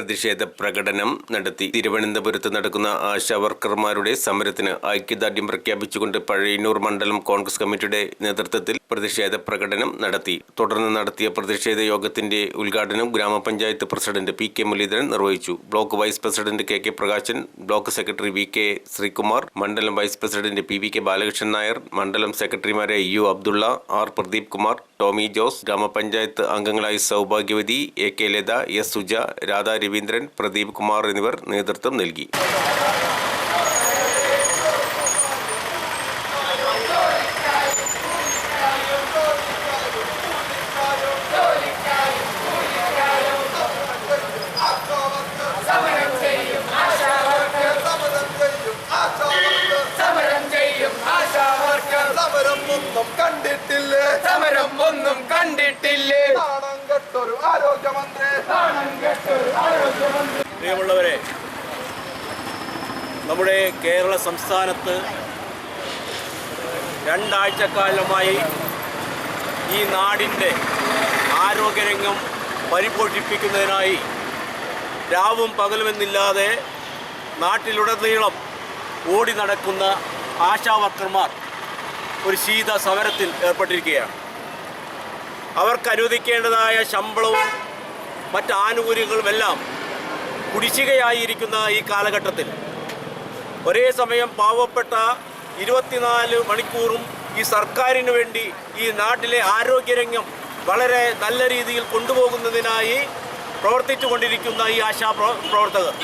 പ്രതിഷേധ പ്രകടനം നടത്തി. തിരുവനന്തപുരത്ത് നടക്കുന്ന ആശാവർക്കർമാരുടെ സമരത്തിന് ഐക്യദാർഢ്യം പ്രഖ്യാപിച്ചുകൊണ്ട് പഴയന്നൂർ മണ്ഡലം കോൺഗ്രസ് കമ്മിറ്റിയുടെ നേതൃത്വത്തിൽ പ്രതിഷേധ പ്രകടനം നടത്തി. തുടർന്ന് നടത്തിയ പ്രതിഷേധ യോഗത്തിന്റെ ഉദ്ഘാടനം ഗ്രാമപഞ്ചായത്ത് പ്രസിഡന്റ് പി കെ മുരളീധരൻ നിർവഹിച്ചു. Block vice president K K Prakashan block secretary V K Sreekumar മണ്ഡലം vice president P V K Balakrishnan Nair മണ്ഡലം സെക്രട്ടറിമാരായ യു അബ്ദുള്ള ആർ പ്രദീപ് കുമാർ ടോമി ജോസ് ഗ്രാമപഞ്ചായത്ത് അംഗങ്ങളായ Saubhagyavathi A K Latha S Suja Radha Raveendran Pradeep Kumar എന്നിവർ നേതൃത്വം നൽകി. നമ്മുടെ കേരള സംസ്ഥാനത്ത് രണ്ടാഴ്ചക്കാലമായി ഈ നാടിന്റെ ആരോഗ്യരംഗം പരിപോഷിപ്പിക്കുന്നതിനായി രാവും പകലുമെന്നില്ലാതെ നാട്ടിലുടനീളം ഓടി നടക്കുന്ന ആശാവർക്കർമാർ ഒരു ശീത സമരത്തിൽ ഏർപ്പെട്ടിരിക്കുകയാണ്. അവർക്ക് അനുവദിക്കേണ്ടതായ ശമ്പളവും മറ്റ് ആനുകൂല്യങ്ങളുമെല്ലാം കുടിശ്ശികയായിരിക്കുന്ന ഈ കാലഘട്ടത്തിൽ ഒരേ സമയം പാവപ്പെട്ട ഇരുപത്തിനാല് മണിക്കൂറും ഈ സർക്കാരിന് വേണ്ടി ഈ നാട്ടിലെ ആരോഗ്യരംഗം വളരെ നല്ല രീതിയിൽ കൊണ്ടുപോകുന്നതിനായി പ്രവർത്തിച്ചു കൊണ്ടിരിക്കുന്ന ഈ ആശാ പ്രവർത്തകർ.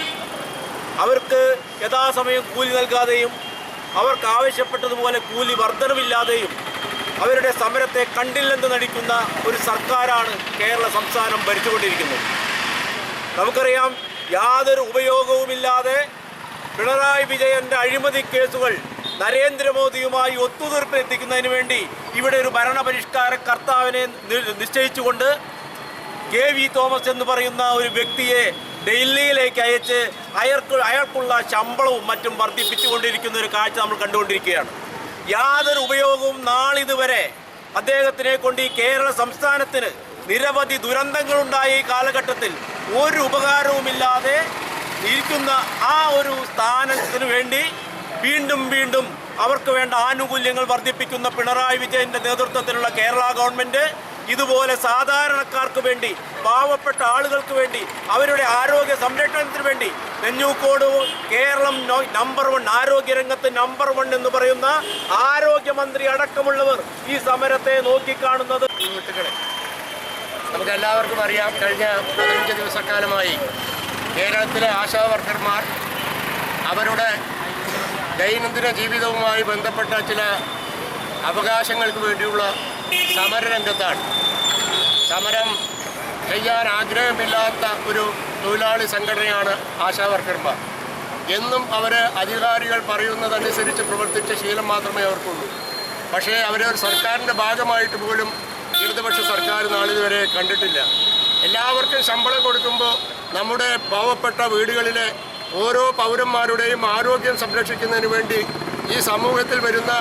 അവർക്ക് യഥാസമയം കൂലി നൽകാതെയും അവർക്ക് ആവശ്യപ്പെട്ടതുപോലെ കൂലി വർധനമില്ലാതെയും അവരുടെ സമരത്തെ കണ്ടില്ലെന്ന് നടിക്കുന്ന ഒരു സർക്കാരാണ് കേരള സംസ്ഥാനം ഭരിച്ചുകൊണ്ടിരിക്കുന്നത്. നമുക്കറിയാം യാതൊരു ഉപയോഗവുമില്ലാതെ പിണറായി വിജയന്റെ അഴിമതി കേസുകൾ നരേന്ദ്രമോദിയുമായി ഒത്തുതീർപ്പിലെത്തിക്കുന്നതിന് വേണ്ടി ഇവിടെ ഒരു ഭരണപരിഷ്കാര കർത്താവിനെ നിശ്ചയിച്ചുകൊണ്ട് കെ വി തോമസ് എന്ന് പറയുന്ന ഒരു വ്യക്തിയെ ഡൽഹിയിലേക്ക് അയച്ച് അയാൾക്ക് അയാൾക്കുള്ള ശമ്പളവും മറ്റും വർദ്ധിപ്പിച്ചുകൊണ്ടിരിക്കുന്ന ഒരു കാഴ്ച നമ്മൾ കണ്ടുകൊണ്ടിരിക്കുകയാണ്. യാതൊരു ഉപയോഗവും നാളിതുവരെ അദ്ദേഹത്തിനെ കൊണ്ട് ഈ കേരള സംസ്ഥാനത്തിന് നിരവധി ദുരന്തങ്ങളുണ്ടായ ഈ കാലഘട്ടത്തിൽ ഒരു ഉപകാരവുമില്ലാതെ ഇരിക്കുന്ന ആ ഒരു സ്ഥാനത്തിന് വേണ്ടി വീണ്ടും വീണ്ടും അവർക്ക് വേണ്ട ആനുകൂല്യങ്ങൾ വർദ്ധിപ്പിക്കുന്ന പിണറായി വിജയന്റെ നേതൃത്വത്തിലുള്ള കേരള ഗവൺമെന്റ് ഇതുപോലെ സാധാരണക്കാർക്ക് വേണ്ടി പാവപ്പെട്ട ആളുകൾക്ക് വേണ്ടി അവരുടെ ആരോഗ്യ സംരക്ഷണത്തിന് വേണ്ടി നെഞ്ഞൂക്കോട് കേരളം നമ്പർ വൺ ആരോഗ്യരംഗത്ത് നമ്പർ വൺ എന്ന് പറയുന്ന ആരോഗ്യമന്ത്രി അടക്കമുള്ളവർ ഈ സമരത്തെ നോക്കിക്കാണുന്നത്. സുഹൃത്തുക്കളെ നമുക്ക് എല്ലാവർക്കും അറിയാം കഴിഞ്ഞ പതിനഞ്ച് ദിവസക്കാലമായി കേരളത്തിലെ ആശാവർക്കർമാർ അവരുടെ ദൈനംദിന ജീവിതവുമായി ബന്ധപ്പെട്ട ചില അവകാശങ്ങൾക്ക് വേണ്ടിയുള്ള സമരരംഗത്താണ്. സമരം ചെയ്യാൻ ആഗ്രഹമില്ലാത്ത ഒരു തൊഴിലാളി സംഘടനയാണ് ആശാവർക്കർമാർ. എന്നും അവർ അധികാരികൾ പറയുന്നതനുസരിച്ച് പ്രവർത്തിച്ച ശീലം മാത്രമേ അവർക്കുള്ളൂ. പക്ഷേ അവരെ ഒരു സർക്കാരിന്റെ ഭാഗമായിട്ട് പോലും ഇടതുപക്ഷ സർക്കാർ നാളിതുവരെ കണ്ടിട്ടില്ല. എല്ലാവർക്കും ശമ്പളം കൊടുക്കുമ്പോൾ നമ്മുടെ പാവപ്പെട്ട വീടുകളിലെ ഓരോ പൗരന്മാരുടെയും ആരോഗ്യം സംരക്ഷിക്കുന്നതിന് വേണ്ടി ഈ സമൂഹത്തിൽ വരുന്ന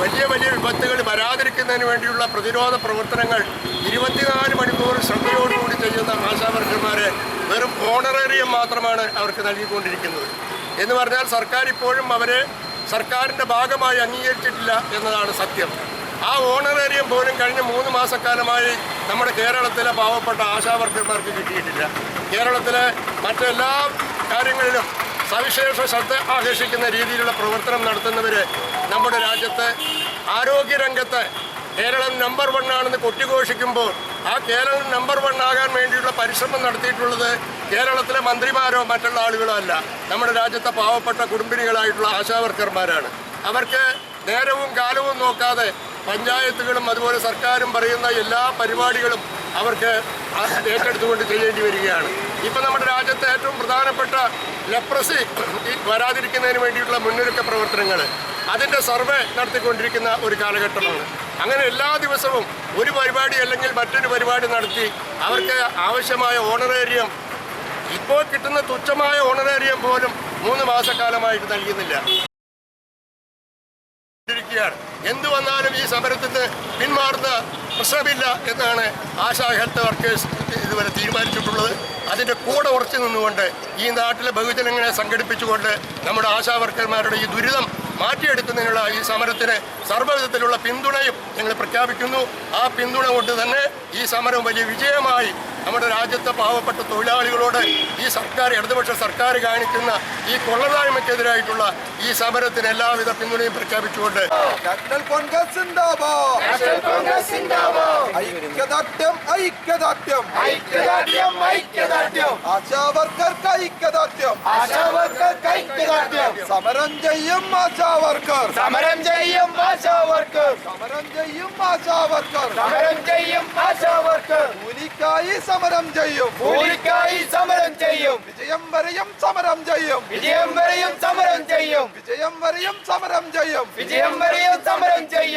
വലിയ വലിയ വിപത്തുകൾ വരാതിരിക്കുന്നതിന് വേണ്ടിയുള്ള പ്രതിരോധ പ്രവർത്തനങ്ങൾ ഇരുപത്തിനാല് മണിക്കൂർ ശ്രദ്ധയോടുകൂടി ചെയ്യുന്ന ആശാവർക്കർമാരെ വെറും ഓണറേറിയം മാത്രമാണ് അവർക്ക് നൽകിക്കൊണ്ടിരിക്കുന്നത്. എന്ന് പറഞ്ഞാൽ സർക്കാർ ഇപ്പോഴും അവരെ സർക്കാരിന്റെ ഭാഗമായി അംഗീകരിച്ചിട്ടില്ല എന്നതാണ് സത്യം. ആ ഓണറേറിയം പോലും കഴിഞ്ഞ മൂന്ന് മാസക്കാലമായി നമ്മുടെ കേരളത്തിലെ പാവപ്പെട്ട ആശാവർക്കർമാർക്ക് കിട്ടിയിട്ടില്ല. കേരളത്തിലെ മറ്റെല്ലാ കാര്യങ്ങളിലും സവിശേഷ ശ്രദ്ധ ആകർഷിക്കുന്ന രീതിയിലുള്ള പ്രവർത്തനം നടത്തുന്നവർ നമ്മുടെ രാജ്യത്ത്. ആരോഗ്യരംഗത്ത് കേരളം നമ്പർ വൺ ആണെന്ന് കൊട്ടിഘോഷിക്കുമ്പോൾ ആ കേരളം നമ്പർ വൺ ആകാൻ വേണ്ടിയുള്ള പരിശ്രമം നടത്തിയിട്ടുള്ളത് കേരളത്തിലെ മന്ത്രിമാരോ മറ്റുള്ള ആളുകളോ അല്ല. നമ്മുടെ രാജ്യത്തെ പാവപ്പെട്ട കുടുംബിനികളായിട്ടുള്ള ആശാവർക്കർമാരാണ്. അവർക്ക് നേരവും കാലവും നോക്കാതെ പഞ്ചായത്തുകളും അതുപോലെ സർക്കാരും പറയുന്ന എല്ലാ പരിപാടികളും അവർക്ക് ഏറ്റെടുത്തുകൊണ്ട് ചെയ്യേണ്ടി വരികയാണ്. ഇപ്പം നമ്മുടെ രാജ്യത്തെ ഏറ്റവും പ്രധാനപ്പെട്ട ലെപ്രസി വരാതിരിക്കുന്നതിന് വേണ്ടിയിട്ടുള്ള മുന്നൊരുക്ക പ്രവർത്തനങ്ങൾ അതിന്റെ സർവേ നടത്തിക്കൊണ്ടിരിക്കുന്ന ഒരു കാലഘട്ടമാണ്. അങ്ങനെ എല്ലാ ദിവസവും ഒരു പരിപാടി അല്ലെങ്കിൽ മറ്റൊരു പരിപാടി നടത്തി അവർക്ക് ആവശ്യമായ ഓണറേറിയം ഇപ്പോൾ കിട്ടുന്ന തുച്ഛമായ ഓണറേറിയം പോലും മൂന്ന് മാസക്കാലമായിട്ട് നൽകുന്നില്ല. എന്തു വന്നാലും ഈ സമരത്തിന് പിന്മാറുന്ന പ്രശ്നമില്ല എന്നാണ് ആശാ ഹെൽത്ത് വർക്കേഴ്സ് ഇതുവരെ തീരുമാനിച്ചിട്ടുള്ളത്. അതിന്റെ കൂടെ ഉറച്ചു നിന്നുകൊണ്ട് ഈ നാട്ടിലെ ബഹുജനങ്ങളെ സംഘടിപ്പിച്ചുകൊണ്ട് നമ്മുടെ ആശാവർക്കർമാരുടെ ഈ ദുരിതം മാറ്റിയെടുക്കുന്നതിനുള്ള ഈ സമരത്തിന് സർവവിധത്തിലുള്ള പിന്തുണയും ഞങ്ങൾ പ്രഖ്യാപിക്കുന്നു. ആ പിന്തുണ കൊണ്ട് തന്നെ ഈ സമരം വലിയ വിജയമായി നമ്മുടെ രാജ്യത്തെ പാവപ്പെട്ട തൊഴിലാളികളോട് ഈ സർക്കാർ ഇടതുപക്ഷ സർക്കാർ കാണിക്കുന്ന ഈ കൊള്ളതായ്മയ്ക്കെതിരായിട്ടുള്ള ഈ സമരത്തിന് എല്ലാവിധ പിന്തുണയും പ്രഖ്യാപിച്ചുകൊണ്ട് നാഷണൽ കോൺഗ്രസ് ഐക്യദാർഢ്യം ഐക്യദാർഢ്യം. ഐക്യദാർഢ്യം ഐക്യദാർഢ്യം. ആശാവർക്കർക്ക് ഐക്യദാർഢ്യം. ആശാവർക്കർക്ക് ഐക്യദാർഢ്യം. സമരം ചെയ്യും ആശാവർക്കർ. സമരം ചെയ്യും ആശാവർക്കർ. സമരം ചെയ്യും ആശാവർക്കർ. സമരം ചെയ്യും ആശാവർക്കർ. കൂലിക്കായി സമരം ചെയ്യും. കൂലിക്കായി സമരം ചെയ്യും. വിജയം വരെയും സമരം ചെയ്യും. വിജയം വരെയും സമരം ചെയ്യും. വിജയം വരെയും സമരം ചെയ്യും. വിജയം വരെയും സമരം ചെയ്യും.